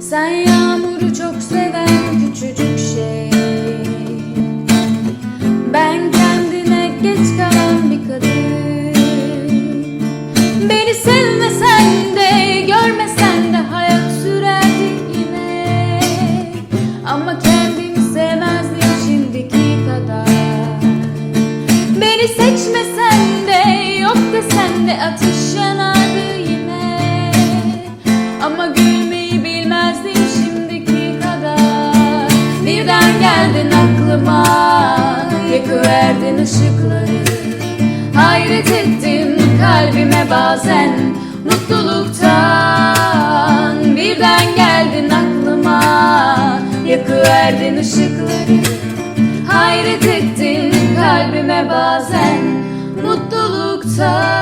Sen yağmuru çok seven küçücük şey. Ben kendine geç kalan bir kadın. Beni sevmesen de görmesen de hayat sürerdi yine. Ama kendimi sevmezdim şimdiki kadar. Beni seçmesen geldin aklıma Yakıverdin ışıkları. Hayret ettim kalbime bazen Mutluluktan. Birden geldin aklıma Yakıverdin ışıkları. Hayret ettin kalbime bazen mutluluktan